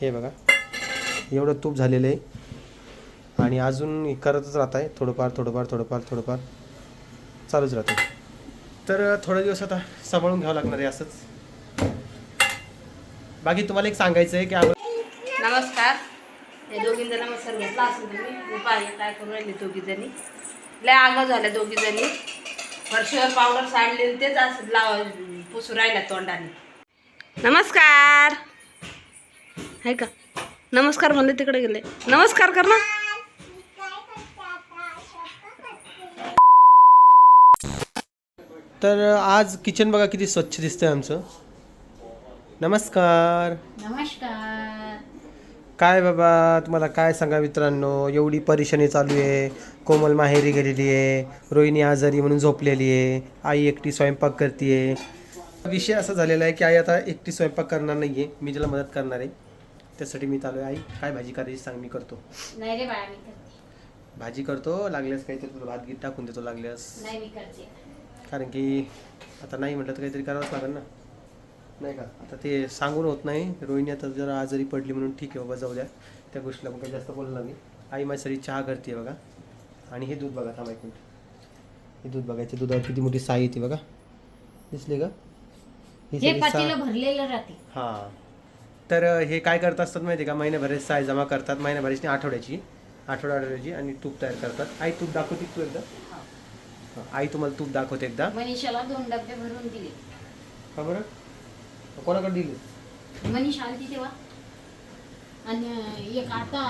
हे बघा. एवढं तूप झालेलं आहे. आणि अजून करतच राहत आहे. थोडंफार थोडंफार थोडंफार थोडंफार. चालूच राहतं तर थोडे दिवस आता सांभाळून घ्यावं लागणार आहे असंच. बाकी तुम्हाला एक सांगायचं आहे की आपण नमस्कार. हे दोघी जण मसाला घेतला असेल तुम्ही. उपाय काय करून राहिले दोघी जणी लय आगाव झाल्या दोघी जणी फरशीवर पावडर सांडले तेच असं लाव पुसू राहिल्या तोंडाने. नमस्कार. आहे का? नमस्कार म्हणले तिकडे गेले. नमस्कार कर ना. तर आज किचन बघा किती स्वच्छ दिसतंय आमचं. नमस्कार. नमस्कार. काय बाबा तुम्हाला काय सांगा मित्रांनो? एवढी परेशानी चालू आहे. कोमल माहेरी गेलेली आहे. रोहिणी आजारी म्हणून झोपलेली आहे. आई एकटी स्वयंपाक करते विषय असा झालेला आहे की आई आता एकटी स्वयंपाक करणार नाही आहे मी तिला मदत करणार आहे. त्यासाठी मी चालू आहे आई काय भाजी करायची सांग मी करतो. नाही रे बाळा मी करते. भाजी करतो लागल्यास काहीतरी तुला भात गीत टाकून देतो लागल्यास. नाही मी करते. कारण की आता नाही म्हटलं तर काहीतरी करावंच लागेल ना. नाही का? आता ते सांगून होत नाही. रोहिणी आता जरा आजारी पडली म्हणून ठीक आहे बाबा जाऊ द्या. त्या गोष्टीला मग काही जास्त बोलणार नाही. आई माझ्यासाठी चहा करते बघा. आणि हे दूध बघा थांबा एक मिनिट. हे दूध बघायचे दुधावर किती मोठी साई येते बघा. दिसले का? ही सगळी सा- पातीला भरलेलं राहते. हां. तर हे काय करत असतात माहिती आहे का महिन्याभराची साय जमा करतात. महिन्याभराची आठवड्याची आठवडा आठवड्याची आणि तूप तयार करतात. आई तूप दाखवते तू एकदा? आई तुम्हाला तूप दाखवते एकदा. मनीषाला दोन डबे भरून दिले. का बरं? कोणाकडे दिली? मनीष आलती तेव्हा. आणि एक आता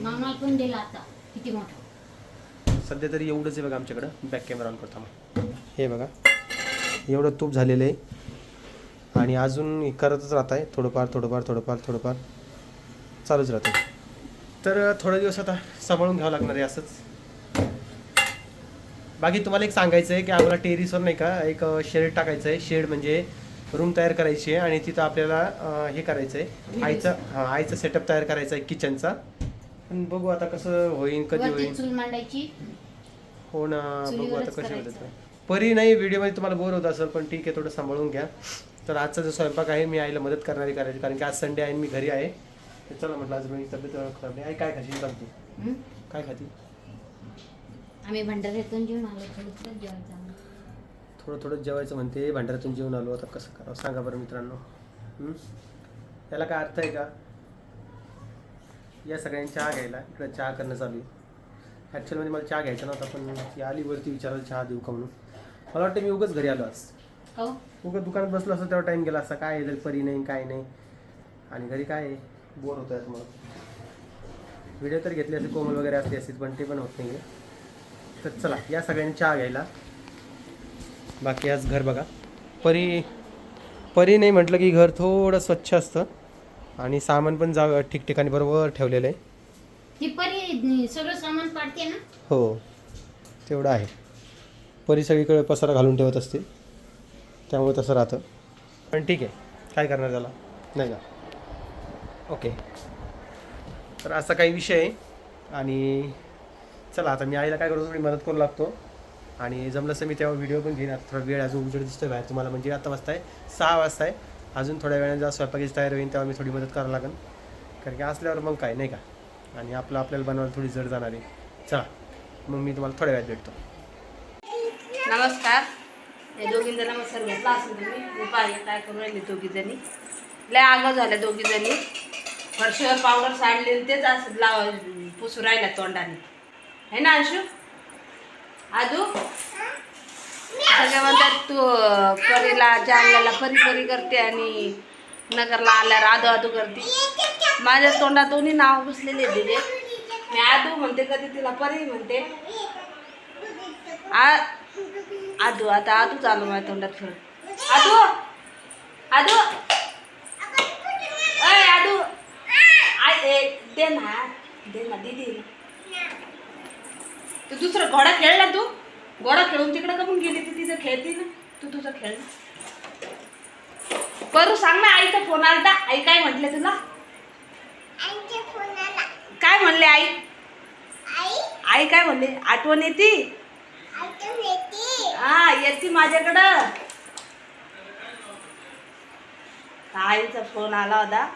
मामा पण दिला आता. किती मोठा. सध्या तरी एवढंच आहे बघा आमच्याकडं. बॅक कॅमेरा ऑन करता मग हे बघा. एवढं तूप झालेलं आहे. आणि अजून करतच राहत आहे थोडंफार थोडंफार थोडंफार थोडंफार. चालूच राहतं तर थोडे दिवस आता सांभाळून घ्यावं लागणार आहे असंच. बाकी तुम्हाला एक सांगायचं आहे की आम्हाला टेरिसवर नाही का एक शेड टाकायचं आहे शेड म्हणजे रूम तयार करायची आहे आणि तिथं आपल्याला हे करायचं आहे आईचं हां आईचं सेटअप तयार करायचा आहे किचनचा पण बघू आता कसं होईल कधी होईल हो ना बघू आता कशी. होतात परी नाही व्हिडिओमध्ये तुम्हाला बोर होत असेल पण ठीक आहे थोडं सांभाळून घ्या. तर आजचा जो स्वयंपाक आहे मी आईला मदत करणारी करायची. कारण की आज संडे आहे मी घरी आहे. तर चला म्हटलं आज रोहिणी तब्येत खराब नाही. आई काय खाशील? हं? काय खाती? आम्ही भंडाऱ्यातून जेवून आलो. थोडं थोडं जेवायचं आम्हाला. थोडं थोडं जेवायचं म्हणते. भांडारातून जेवून आलो. आता कसं करावं? सांगा बरं मित्रांनो. हं? याला काय अर्थ आहे का? या सगळ्यांनी चहा घ्यायला. इकडं चहा करणं चालू आहे. ॲक्च्युअलमध्ये मला चहा घ्यायचा नव्हता पण ती आली वरती विचारायला चहा देऊ का म्हणून. मला वाटतं मी उगाच घरी आलो आज. हो. उगं दुकानात बसलो असं तेव्हा टाईम गेला असता. काय आहे, परी नाही काय नाही. आणि घरी काय आहे? बोर होत आहे मला. व्हिडिओ तर घेतले असते कोमल वगैरे असते असतील पण ते पण होत नाही तर चला या सगळ्यांनी चहा घ्यायला. बाकी आज घर बघा. परी परी नाही म्हटलं की घर थोडं स्वच्छ असतं. आणि सामान पण जा ठिकठिकाणी बरोबर ठेवलेलं आहे. ती परी सगळं सामान पाडते ना? हो. तेवढं आहे. परी सगळीकडे पसारा घालून ठेवत असते. त्यामुळे तसं राहतं. पण ठीक आहे. काय करणार त्याला? नाही का? ओके. तर असा काही विषय आहे. आणि चला आता मी आईला काय करतो थोडी मदत करू लागतो. आणि जमलं असं मी तेव्हा व्हिडिओ पण घेईन. आता थोडा वेळ अजून उजेड दिसतोय बाहेर. तुम्हाला म्हणजे आता वाजता आहे सहा वाजता आहे अजून थोड्या वेळाने जेव्हा स्वयंपाकीची तयारी होईल तेव्हा मी थोडी मदत करावं लागेल. कारण की असल्यावर मग काय नाही का? आणि आपलं आपल्याला बनवायला थोडी जड जाणार आहे. चला मग मी तुम्हाला थोड्या वेळात भेटतो. नमस्कार. हे दोघी जण मसाला घेतला. असेल तुम्ही उपाय काय करून राहिले दोघी जणी लय आगाव झाल्या दोघी जणी फरशीवर पावडर सांडले तेच असं लाव पुसू राहिल्या तोंडाने. है ना अंशू? आदू? सगळे म्हणतात तू परीला जालन्याला परी परी करते आणि नगरला आल्यावर आदू आदू करते. माझ्या तोंडात दोन्ही नाव बसलेले आहेत तिचे मी आदू म्हणते कधी तिला परी म्हणते. आ आदू आता आदू चालू माझ्या तोंडात फिरत आदू! आदू! अय आदू! आय दे ना दे ना दीदी तू दुसरं घोडा खेळ ना तू. घोडा खेळून तिकडं का पण गेली ती तिथं खेळते ना. तू तुझं खेळ ना. करू सांग ना आईचा फोन आलता. आई काय म्हटले तुला? काय म्हणले आई? आई? काय म्हणले? आठवण येते. हा ती माझ्याकडं. आईचा फोन आला होता.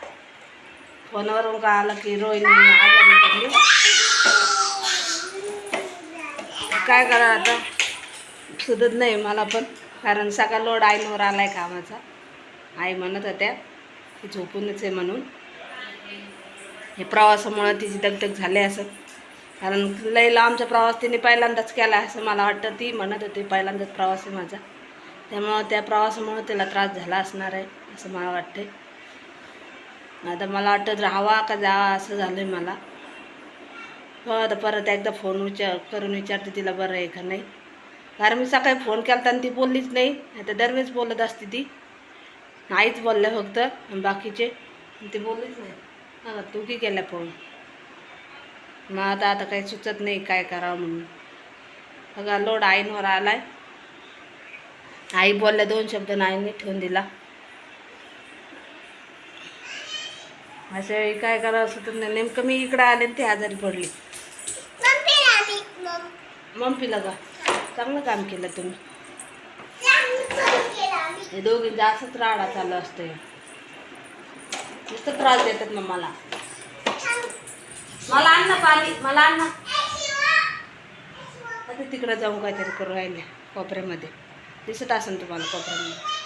फोनवरून का आलं की रोहिणी आजारी पडली काय करा आता? सुधत नाही मला पण कारण सगळा लोड आईनवर आला आहे कामाचा. आई म्हणत होत्या की झोपूनच आहे म्हणून. हे प्रवासामुळं तिची दगदग झाली असं कारण लईला लांबचा प्रवास तिने पहिल्यांदाच केला असं मला वाटतं. ती म्हणत होती पहिल्यांदाच प्रवास आहे माझा. त्यामुळं त्या प्रवासामुळं तिला त्रास झाला असणार आहे असं मला वाटते आता मला वाटतं राहावा का जावा असं झालं आहे मला. हो आता परत एकदा फोन विचार करून विचारते तिला बरं आहे का नाही? कारण मी सकाळी फोन केला तर ती बोललीच नाही. आता दरवेळेस बोलत असते ती. नाहीच बोलल्या फक्त बाकीचे. ती बोललीच नाही. हा तू की केला फोन? मग आता आता काही सुचत नाही काय करावं म्हणून. बघा लोड आईंवर आहे आई बोलल्या दोन शब्द आईने ठेवून दिला. अशा वेळी काय करावं असं नाही. नेमकं मी इकडं आले ते आजारी पडली. मम्मीला का चांगलं काम केलं तुम्ही. हे दोघी असंच राडा चालू असतो नुसतं त्रास देतात मग मला. मला आण ना पाणी मला आण ना. आता तिकडं जाऊन काहीतरी करू राहिले कोपऱ्यामध्ये. दिसत असेल तुम्हाला कोपऱ्यामध्ये.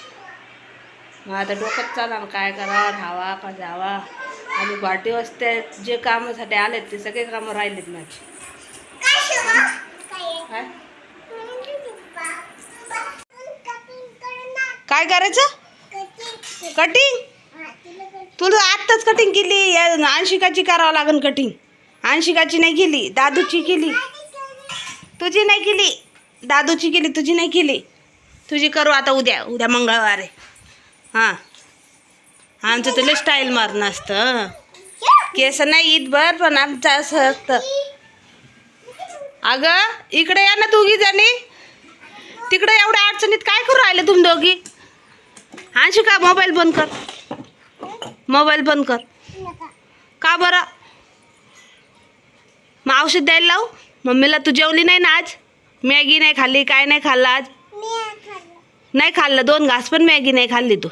मग आता डोक्यात चाला ना काय करावं राहावा का जावा. आणि गुवाहाटी वस्ते जे कामासाठी आलेत ते सगळे कामं राहिलेत माझी. काय? काय करायचं? कटिंग? तुला आत्ताच कटिंग केली या अंशिकाची करावं लागेल कटिंग. अंशिकाची नाही केली दादूची केली. तुझी नाही केली. दादूची केली तुझी नाही केली. तुझी करू आता उद्या उद्या मंगळवार. आहे हां. आमचं तुला स्टाईल मारणं असतं केस नाही ईद बर पण आमचं असं असतं. अगं इकडे या ना दोघी जणी. तिकडे एवढ्या अडचणीत काय करू राहिले तुम्ही दोघी? अंशिका मोबाईल बंद कर. मोबाईल बंद कर. का बरं? मग औषध द्यायला लावू? मम्मीला तू जेवली नाही ना आज? मॅगी नाही खाल्ली काय नाही खाल्लं आज? नाही खाल्लं. दोन घास पण मॅगी नाही खाल्ली तू.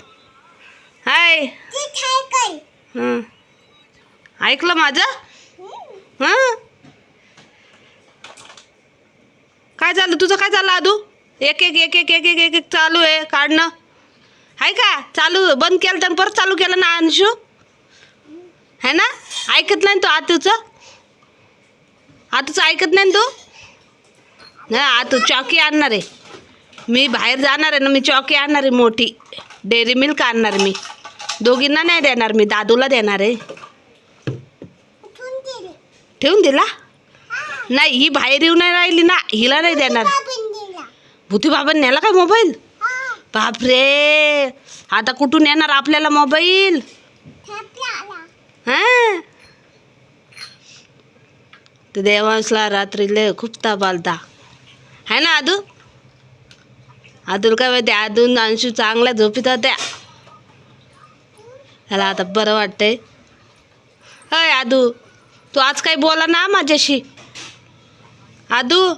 हाय. हं. ऐकलं माझं? हां. काय चाललं? तुझं काय चाललं आदू? एक एक एक एक एक एक एक एक चालू आहे काढणं. आहे का? चालू बंद केलं तर परत चालू केलं ना अंशू? है ना? ऐकत नाही तू आतूचं? आतूचं ऐकत नाही ना तू? ना आतू चॉकी आणणार आहे. मी बाहेर जाणार आहे ना मी चॉकी आणणार आहे मोठी. डेअरी मिल्क आणणार मी. दोघींना नाही देणार मी दादूला देणार आहे. ठेवून दिला? नाही ही बाहेर येऊन नाही राहिली ना हिला नाही देणार. भूती बाबा नेला काय मोबाईल? बापरे! आता कुठून येणार आपल्याला मोबाईल हां तर देवांशला रात्री लय खूप ताप आलता आहे ना आदू? आदूला काय माहिती आदून अंशू चांगल्या झोपीत होत्या. त्याला आता बरं वाटतंय. अय आदू तू आज काही बोला ना माझ्याशी. आदू?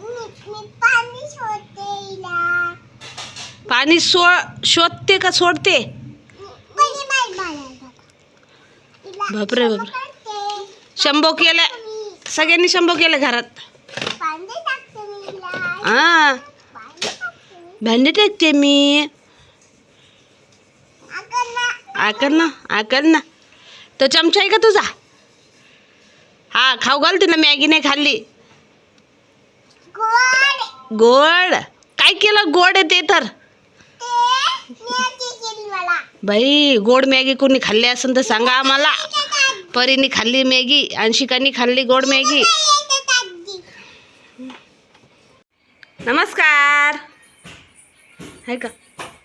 पाणी सो शोधते का सोडते? बापरे बापरे. शंभो केलं सगळ्यांनी शंभो केलं घरात. हां भांडे टाकते मी. आकर ना. आकर ना तो चमचा आहे का तुझा? हा खाऊ घाल तिला मॅगी नाही खाल्ली. गोड. काय केलं? गोड आहे ते तर. बाई गोड मॅगी कोणी खाल्ली असेल तर सांगा आम्हाला. परीने खाल्ली मॅगी अंशिकानी खाल्ली गोड मॅगी. नमस्कार. आहे का?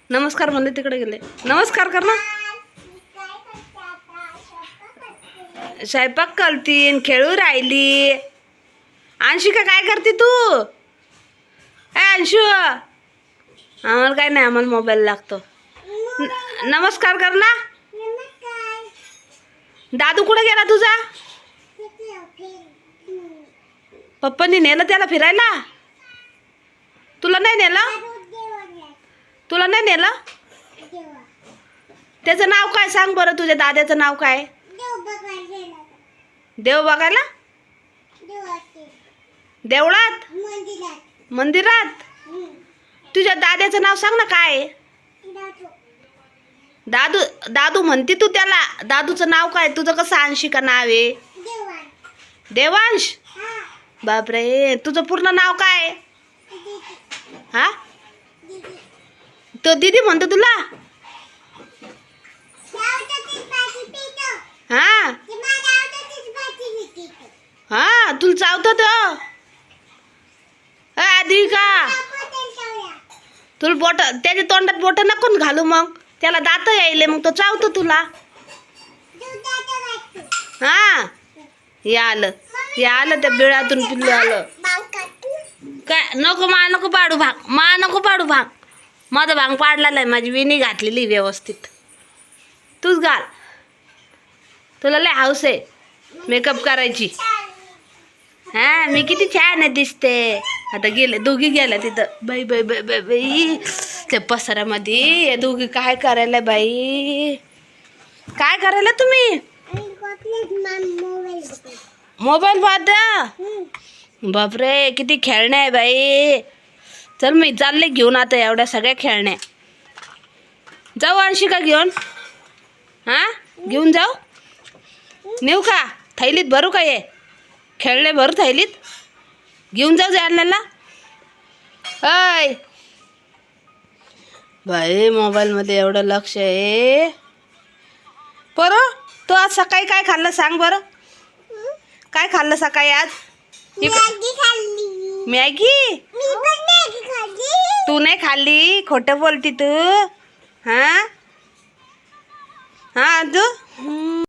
नमस्कार म्हणले तिकडे गेले. नमस्कार कर ना. स्वयंपाक करतीन खेळू राहिली. अंशिका काय करते तू? ए अंशू. आम्हाला काय नाही आम्हाला मोबाईल लागतो. नमस्कार कर ना. दादू कुठं गेला तुझा? पप्पांनी नेलं त्याला फिरायला? तुला नाही नेलं? तुला नाही नेलं? त्याचं नाव काय सांग बरं तुझ्या दादाचं नाव काय? देव बघायला? देवळात? मंदिरात. तुझ्या दाद्याचं नाव सांग ना काय? दादू दादू म्हणते तू त्याला. दादूचं नाव काय? तुझं कसं अंशी का नाव आहे? देवांश. बापरे तुझं पूर्ण नाव काय? हा? तो दीदी म्हणतो तुला? हा. हा तुला चावतो तो? आधी का तुला बोट त्याच्या तोंडात बोट नको घालू मग? त्याला दात यायले मग तो चावतो तुला. हा? हे आलं. हे आलं त्या बिळातून पिल्लू आलं. काय नको मा नको पाडू भाग. मा नको पाडू भाग. माझा भांग पाडलेला आहे माझी विणी घातलेली व्यवस्थित. तूच घाल. तुला लय हाऊस आहे. मेकअप करायची. हा मी किती छान आहे दिसते. आता गेले दोघी गेल्या तिथं. बाई बाई बाई बाई बाई. त्या पसारामध्ये. या दोघी काय करायला बाई? काय करायला तुम्ही? मोबाईल पाहता बापरे किती खेळणे आहे बाई. चल मी चालले घेऊन आता एवढ्या सगळ्या खेळण्या. जाऊ अंशिका घेऊन. हां? घेऊन जाऊ? नेऊ का? थैलीत भरू का ये खेळणे भरू थैलीत घेऊन जाऊ जालन्याला अय बाई मोबाईलमध्ये एवढं लक्ष आहे. बरं तू आज सकाळी काय खाल्लं सांग बरं. काय खाल्लं सकाळी आज? मॅगी तू नाही खाल्ली? खोटं बोलती तू. हां? हां तू.